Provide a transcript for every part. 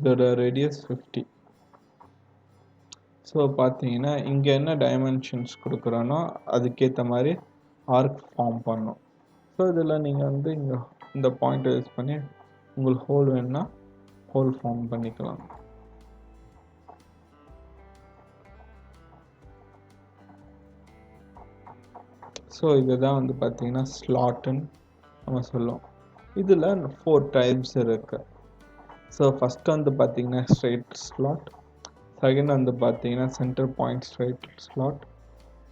இதோட radius fifty so பார்த்தீங்கன்னா இங்கே என்ன டைமென்ஷன்ஸ் கொடுக்குறோனோ அதுக்கேற்ற மாதிரி ஆர்க் ஃபார்ம் பண்ணும் ஸோ இதில் நீங்கள் வந்து இங்கே இந்த பாயிண்ட்டை யூஸ் பண்ணி உங்களுக்கு ஹோல் வேணும்னா ஹோல் ஃபார்ம் பண்ணிக்கலாம். ஸோ இதுதான் வந்து பார்த்தீங்கன்னா ஸ்லாட்டுன்னு நம்ம சொல்லுவோம். இதில் ஃபோர் டைப்ஸ் இருக்குது ஸோ ஃபஸ்ட் வந்து பார்த்தீங்கன்னா ஸ்ட்ரைட் ஸ்லாட் செகண்ட் வந்து பார்த்தீங்கன்னா centre point straight slot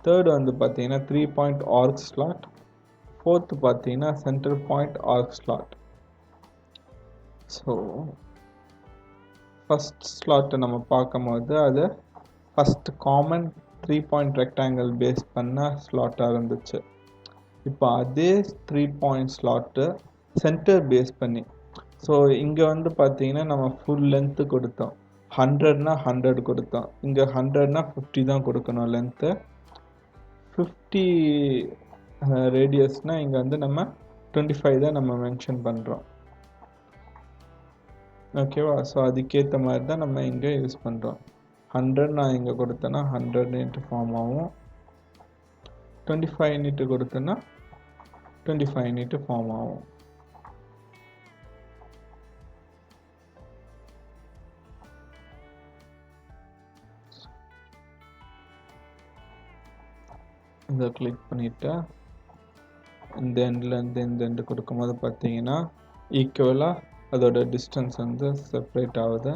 third வந்து பார்த்தீங்கன்னா three point arc slot fourth பார்த்தீங்கன்னா centre point arc slot so first ஸ்லாட்டை நம்ம பார்க்கும்போது அது first common three point rectangle base பண்ண ஸ்லாட்டாக இருந்துச்சு. இப்போ அதே three point slot centre base பண்ணி ஸோ இங்கே வந்து பார்த்தீங்கன்னா நம்ம ஃபுல் லென்த்து கொடுத்தோம். ஹண்ட்ரட்னா ஹண்ட்ரட் கொடுத்தோம். இங்கே ஹண்ட்ரட்னா ஃபிஃப்டி தான் கொடுக்கணும் லென்த்து ஃபிஃப்டி ரேடியஸ்னால் இங்கே வந்து நம்ம டுவெண்ட்டி ஃபைவ் தான் நம்ம மென்ஷன் பண்ணுறோம் ஓகேவா ஸோ அதுக்கேற்ற மாதிரி தான் நம்ம இங்கே யூஸ் பண்ணுறோம் ஹண்ட்ரட் நான் இங்கே கொடுத்தேன்னா ஹண்ட்ரட் நீட்டு ஃபார்ம் ஆகும். டுவெண்ட்டி ஃபைவ் நீட்டு கொடுத்தேன்னா டுவெண்ட்டி ஃபைவ் நீட்டு ஃபார்ம் ஆகும். இதை கிளிக் பண்ணிவிட்டு இந்த எண்ட்லேருந்து இந்த எண்டு கொடுக்கும்போது பார்த்தீங்கன்னா ஈக்குவலாக அதோட டிஸ்டன்ஸ் வந்து செப்ரேட் ஆகுது.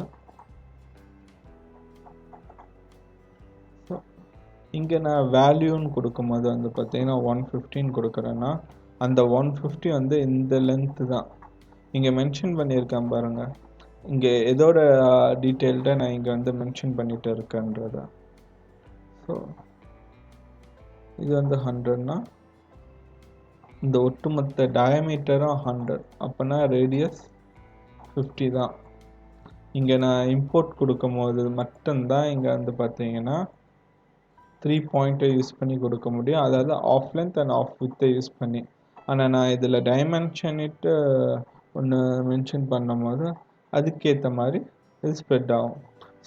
இங்கே நான் வேல்யூன்னு கொடுக்கும்போது வந்து பார்த்தீங்கன்னா ஒன் ஃபிஃப்டின்னு கொடுக்குறேன்னா அந்த ஒன் ஃபிஃப்டி வந்து இந்த லென்த்து தான். இங்கே மென்ஷன் பண்ணியிருக்கேன் பாருங்கள் இங்கே எதோட டீட்டெயில்டை நான் இங்கே வந்து மென்ஷன் பண்ணிகிட்டு இருக்கேன்றத. ஸோ இது வந்து ஹண்ட்ரட்னா இந்த ஒட்டுமொத்த டயமீட்டரும் ஹண்ட்ரட் அப்போனா ரேடியஸ் ஃபிஃப்டி தான். இங்கே நான் இம்போர்ட் கொடுக்கும் போது மட்டும்தான் இங்கே வந்து பார்த்தீங்கன்னா த்ரீ பாயிண்ட்டை யூஸ் பண்ணி கொடுக்க முடியும். அதாவது ஆஃப் லென்த் அண்ட் ஆஃப் வித்தை யூஸ் பண்ணி. ஆனால் நான் இதில் டைமென்ஷனிட்டு ஒன்று மென்ஷன் பண்ணும்போது அதுக்கேற்ற மாதிரி இது ஸ்ப்ரெட் ஆகும்.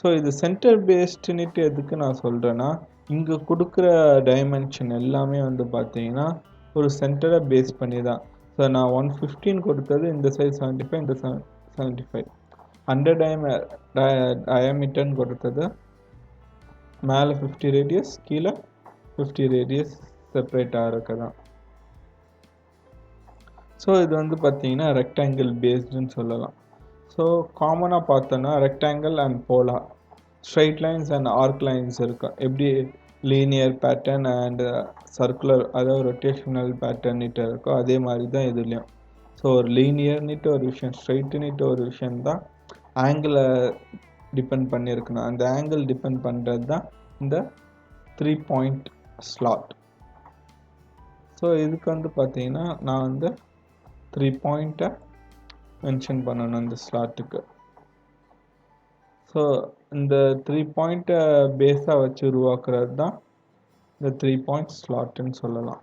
ஸோ இது சென்டர் பேஸ்டுன்னுட்டு எதுக்கு நான் சொல்கிறேன்னா இங்கே கொடுக்குற டைமென்ஷன் எல்லாமே வந்து பார்த்தீங்கன்னா ஒரு சென்டரை பேஸ் பண்ணி தான் ஸோ நான் ஒன் ஃபிஃப்டீன் கொடுத்தது இந்த சைஸ் செவன்ட்டி ஃபைவ் இந்த செவன் செவன்ட்டி ஃபைவ் ஹண்ட்ரட் டயம டயமீட்டர்னு கொடுத்தது. மேலே ஃபிஃப்டி ரேடியஸ் கீழே ஃபிஃப்டி ரேடியஸ் செப்பரேட்டாக இருக்க தான் ஸோ இது வந்து பார்த்தீங்கன்னா ரெக்டாங்கிள் பேஸ்டுன்னு சொல்லலாம். ஸோ காமனாக பார்த்தோன்னா ரெக்டாங்கிள் அண்ட் போலா straight lines and arc lines இருக்கும் எப்படி லீனியர் பேட்டர்ன் அண்ட் சர்க்குலர் அதாவது ரொட்டேஷனல் பேட்டர்ன்ட்டு இருக்கோ அதே மாதிரி தான் இதுலேயும். ஸோ ஒரு லீனியர்னிட்டு ஒரு விஷயம் ஸ்ட்ரைட்டுன்னுட்டு ஒரு விஷயம் தான் ஆங்கிளை டிபெண்ட் பண்ணியிருக்கணும். அந்த ஆங்கிள் டிபெண்ட் பண்ணுறது தான் இந்த த்ரீ பாயிண்ட் ஸ்லாட் ஸோ இதுக்கு வந்து பார்த்தீங்கன்னா நான் வந்து த்ரீ பாயிண்ட்டை மென்ஷன் பண்ணணும் இந்த ஸ்லாட்டுக்கு ஸோ இந்த த்ரீ பாயிண்ட்டை பேஸாக வச்சு உருவாக்குறது தான் இந்த த்ரீ பாயிண்ட் ஸ்லாட்டுன்னு சொல்லலாம்.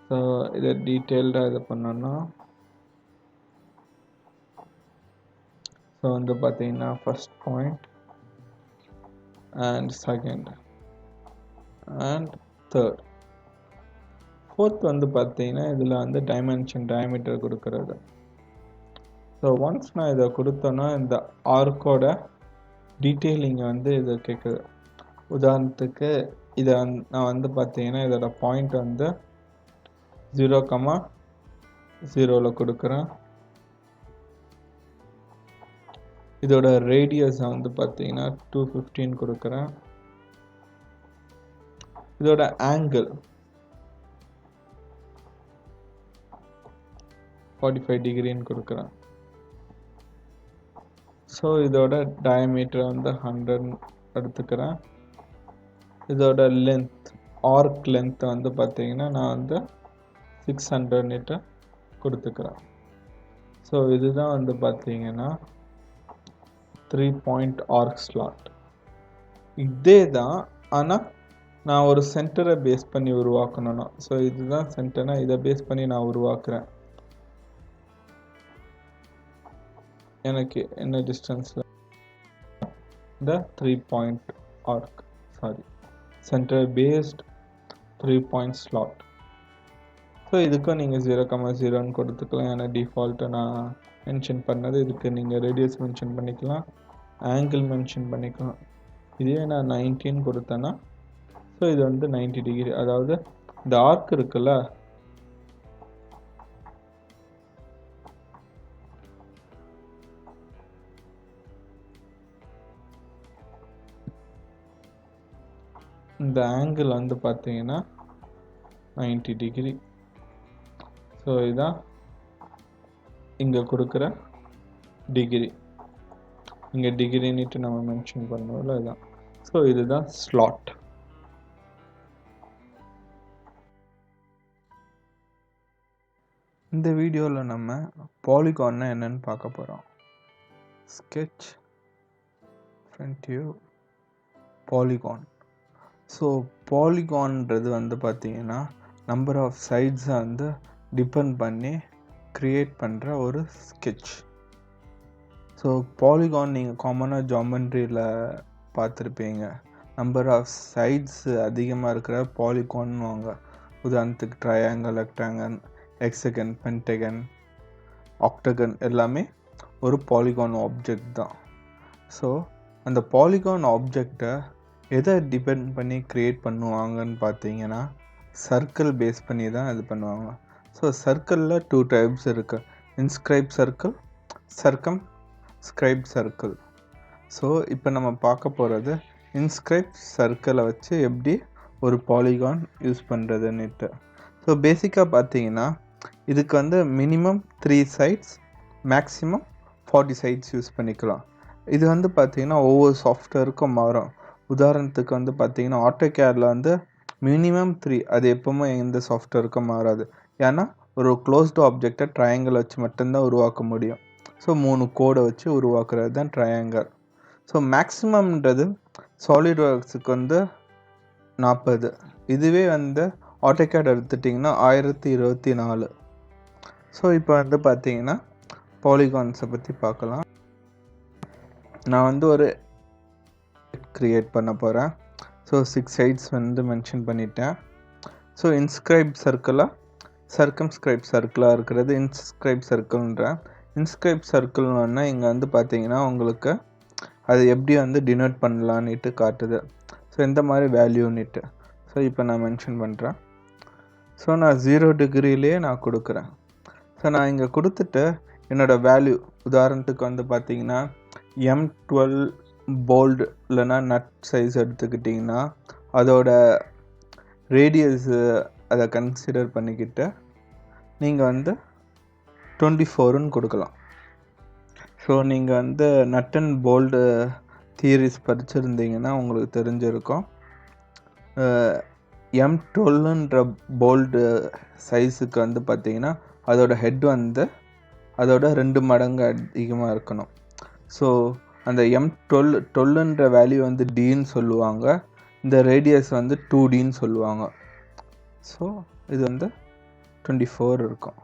ஸோ இதை டீட்டெயில்டாக இது பண்ணோன்னா ஸோ வந்து பார்த்தீங்கன்னா first point and second and third fourth வந்து பார்த்தீங்கன்னா இதில் வந்து டைமென்ஷன் டயமீட்டர் கொடுக்கறது. ஸோ ஒன்ஸ் நான் இதை கொடுத்தோன்னா இந்த ஆர்க்கோட டீட்டெயிலிங்கை வந்து இதை கேட்குது உதாரணத்துக்கு இதை நான் வந்து பார்த்தீங்கன்னா இதோட பாயிண்ட் வந்து ஜீரோ கமா ஜீரோவில் கொடுக்குறேன். இதோட ரேடியஸை வந்து பார்த்தீங்கன்னா டூ ஃபிஃப்டீன் கொடுக்குறேன். இதோட ஆங்கிள் ஃபார்ட்டி ஃபைவ் டிகிரின்னு கொடுக்குறேன். ஸோ இதோட டயமீட்டர் வந்து ஹண்ட்ரட் எடுத்துக்கிறேன். இதோட லென்த் ஆர்க் லென்த் வந்து பார்த்தீங்கன்னா நான் வந்து சிக்ஸ் ஹண்ட்ரட் மீட்டர் கொடுத்துக்கிறேன். ஸோ இதுதான் வந்து பார்த்தீங்கன்னா த்ரீ பாயிண்ட் ஆர்க் ஸ்லாட் இதே தான் ஆனால் நான் ஒரு சென்டரை பேஸ் பண்ணி உருவாக்கணும்னா. ஸோ இதுதான் சென்டர்னா இதை பேஸ் பண்ணி நான் உருவாக்குறேன். எனக்கு என்ன டிஸ்டன்ஸில் the three point arc sorry centre based three point slot so இதுக்கும் நீங்கள் ஜீரோ கமா ஜீரோன்னு கொடுத்துக்கலாம். ஏன்னா டிஃபால்ட்டை நான் மென்ஷன் பண்ணது இதுக்கு நீங்கள் ரேடியஸ் மென்ஷன் பண்ணிக்கலாம். ஆங்கிள் மென்ஷன் பண்ணிக்கலாம். இதே நான் நைன்டின்னு கொடுத்தேன்னா ஸோ இது வந்து 90 டிகிரி அதாவது இந்த ஆர்க் இருக்குல்ல இந்த ஆங்கிள் வந்து பார்த்தீங்கன்னா 90 டிகிரி ஸோ இதான் இங்கே கொடுக்குற டிகிரி இங்கே டிகிரின்னுட்டு நம்ம மென்ஷன் பண்ணுவோம்ல இதுதான் ஸோ இதுதான் ஸ்லாட் இந்த வீடியோவில் நம்ம பாலிகான்னா என்னன்னு பார்க்க போகிறோம் sketch front view polygon so பாலிகான்ன்றது வந்து பார்த்திங்கன்னா நம்பர் ஆஃப் சைட்ஸை வந்து டிபெண்ட் பண்ணி க்ரியேட் பண்ணுற ஒரு ஸ்கெட்ச் ஸோ பாலிகான் நீங்கள் காமனாக ஜாமெண்ட்ரியில் பார்த்துருப்பீங்க நம்பர் ஆஃப் சைட்ஸ் அதிகமாக இருக்கிற பாலிகான்வாங்க உதாரணத்துக்கு triangle rectangle hexagon pentagon octagon எல்லாமே ஒரு பாலிகான் ஆப்ஜெக்ட் தான். ஸோ அந்த பாலிகான் ஆப்ஜெக்டை எதை டிபெண்ட் பண்ணி க்ரியேட் பண்ணுவாங்கன்னு பார்த்தீங்கன்னா சர்க்கிள் பேஸ் பண்ணி தான் இது பண்ணுவாங்க. ஸோ சர்க்கிளில் டூ டைப்ஸ் இருக்குது inscribe circle circumscribe circle so இப்போ நம்ம பார்க்க போகிறது இன்ஸ்கிரைப் சர்க்கிளை வச்சு எப்படி ஒரு பாலிகான் யூஸ் பண்ணுறதுன்னுட்டு ஸோ பேசிக்காக பார்த்தீங்கன்னா இதுக்கு வந்து minimum three sides maximum forty sides use பண்ணிக்கலாம். இது வந்து பார்த்திங்கன்னா ஒவ்வொரு சாஃப்ட்வேருக்கும் மாறும். உதாரணத்துக்கு வந்து பார்த்தீங்கன்னா ஆட்டோகேடில் வந்து மினிமம் த்ரீ அது எப்போவுமே எந்த சாஃப்ட்வேருக்கும் மாறாது. ஏன்னா ஒரு க்ளோஸ்டு ஆப்ஜெக்டை ட்ரையாங்கிள் வச்சு மட்டும்தான் உருவாக்க முடியும். ஸோ மூணு கோடை வச்சு உருவாக்குறது தான் ட்ரையாங்கல் ஸோ மேக்ஸிமம்ன்றது சாலிட் ஒர்க்ஸுக்கு வந்து நாற்பது இதுவே வந்து ஆட்டோகேட் எடுத்துட்டிங்கன்னா ஆயிரத்தி இருபத்தி நாலு. ஸோ இப்போ வந்து பார்த்தீங்கன்னா பாலிகான்ஸை பற்றி பார்க்கலாம். நான் வந்து ஒரு க்ரியேட் பண்ண போகிறேன் ஸோ சிக்ஸ் சைட்ஸ் வந்து மென்ஷன் பண்ணிட்டேன். ஸோ இன்ஸ்கிரைப் சர்க்கிளாக சர்க்கம்ஸ்கிரைப் சர்க்கிளாக இருக்கிறது. இன்ஸ்கிரைப் சர்க்கிள்ன்றேன் இன்ஸ்கிரைப் சர்க்கிள்னா இங்கே வந்து பார்த்தீங்கன்னா உங்களுக்கு அது எப்படி வந்து டினோட் பண்ணலான்னுட்டு காட்டுது. ஸோ இந்த மாதிரி வேல்யூன்னுட்டு ஸோ இப்போ நான் மென்ஷன் பண்ணுறேன் ஸோ நான் ஜீரோ டிகிரிலேயே நான் கொடுக்குறேன். ஸோ நான் இங்கே கொடுத்துட்டு என்னோடய வேல்யூ உதாரணத்துக்கு வந்து பார்த்தீங்கன்னா எம் டுவெல் போல்டு இல்லைன்னா நட் சைஸ் எடுத்துக்கிட்டிங்கன்னா அதோட ரேடியஸு அதை கன்சிடர் பண்ணிக்கிட்டு நீங்கள் வந்து டுவெண்ட்டி ஃபோருன்னு கொடுக்கலாம். ஸோ நீங்கள் வந்து நட் அண்ட் போல்டு தியரிஸ் படிச்சிருந்தீங்கன்னா உங்களுக்கு தெரிஞ்சிருக்கும். எம் டுவெல்லுன்ற போல்டு சைஸுக்கு வந்து பார்த்தீங்கன்னா அதோட ஹெட் வந்து அதோட ரெண்டு மடங்கு அதிகமாக இருக்கணும். ஸோ அந்த எம் டுவெல் டுவெல்லுன்ற வேல்யூ வந்து டின்னு சொல்லுவாங்க. இந்த ரேடியஸ் வந்து டூ டின்னு சொல்லுவாங்க. ஸோ இது வந்து டுவெண்ட்டி ஃபோர் இருக்கும்.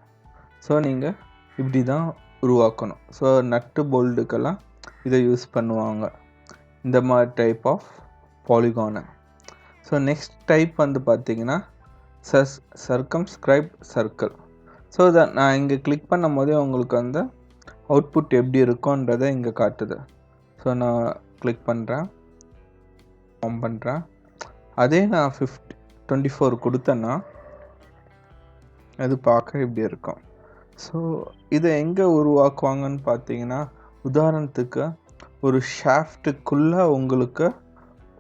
ஸோ நீங்கள் இப்படி தான் உருவாக்கணும். ஸோ நட்டு போல்டுக்கெல்லாம் இதை யூஸ் பண்ணுவாங்க. இந்த மாதிரி type of polygon so next type வந்து பார்த்தீங்கன்னா சஸ் சர்க்கம்ஸ்கிரைப் சர்க்கிள் ஸோ இதை நான் இங்கே கிளிக் பண்ணும் போதே உங்களுக்கு வந்து அவுட்புட் எப்படி இருக்கும்ன்றதை இங்கே காட்டுது. ஸோ நான் கிளிக் பண்ணுறேன் ஃபார்ம் பண்ணுறேன் அதே நான் ஃபிஃப்டி டுவெண்ட்டி ஃபோர் கொடுத்தேன்னா அது பார்க்க இப்படி இருக்கும். ஸோ இதை எங்கே உருவாக்குவாங்கன்னு பார்த்தீங்கன்னா உதாரணத்துக்கு ஒரு ஷாஃப்ட்டுக்குள்ளே உங்களுக்கு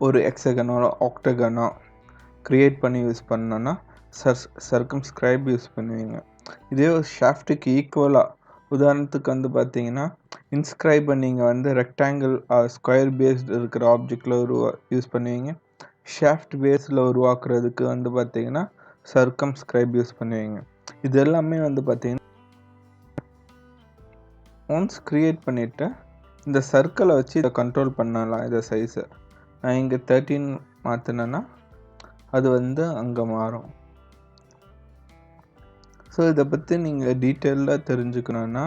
ஒரு எக்ஸகனோ ஆக்டகனோ க்ரியேட் பண்ணி யூஸ் பண்ணோன்னா சர் சர்க்கம்ஸ்கிரைப் யூஸ் பண்ணுவீங்க. இதே ஒரு ஷாஃப்ட்டுக்கு ஈக்குவலாக உதாரணத்துக்கு வந்து பார்த்தீங்கன்னா இன்ஸ்கிரைபை நீங்கள் வந்து ரெக்டாங்கிள் ஸ்கொயர் பேஸ்டு இருக்கிற ஆப்ஜெக்டில் உருவா யூஸ் பண்ணுவீங்க. ஷாஃப்ட் பேஸில் உருவாக்குறதுக்கு வந்து பார்த்தீங்கன்னா சர்க்கம்ஸ்கிரைப் யூஸ் பண்ணுவீங்க. இது எல்லாமே வந்து பார்த்தீங்கன்னா ஒன்ஸ் க்ரியேட் பண்ணிவிட்டு இந்த சர்க்கிளை வச்சு இதை கண்ட்ரோல் பண்ணலாம் இதை சைஸை நான் இங்கே தேர்ட்டின் மாற்றினேன்னா அது வந்து அங்கே மாறும். ஸோ இதை பற்றி நீங்கள் டீட்டெயிலாக தெரிஞ்சுக்கணுன்னா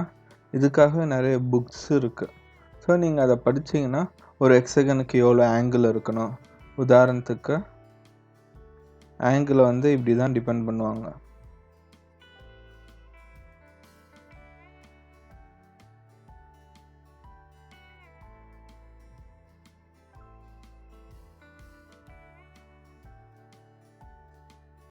இதுக்காகவே நிறைய புக்ஸ் இருக்குது ஸோ நீங்கள் அதை படிச்சீங்கன்னா ஒரு எக்ஸகனுக்கு எவ்வளோ ஆங்கிள் இருக்கணும்? உதாரணத்துக்கு ஆங்கிளை வந்து இப்படி தான் டிபெண்ட் பண்ணுவாங்க.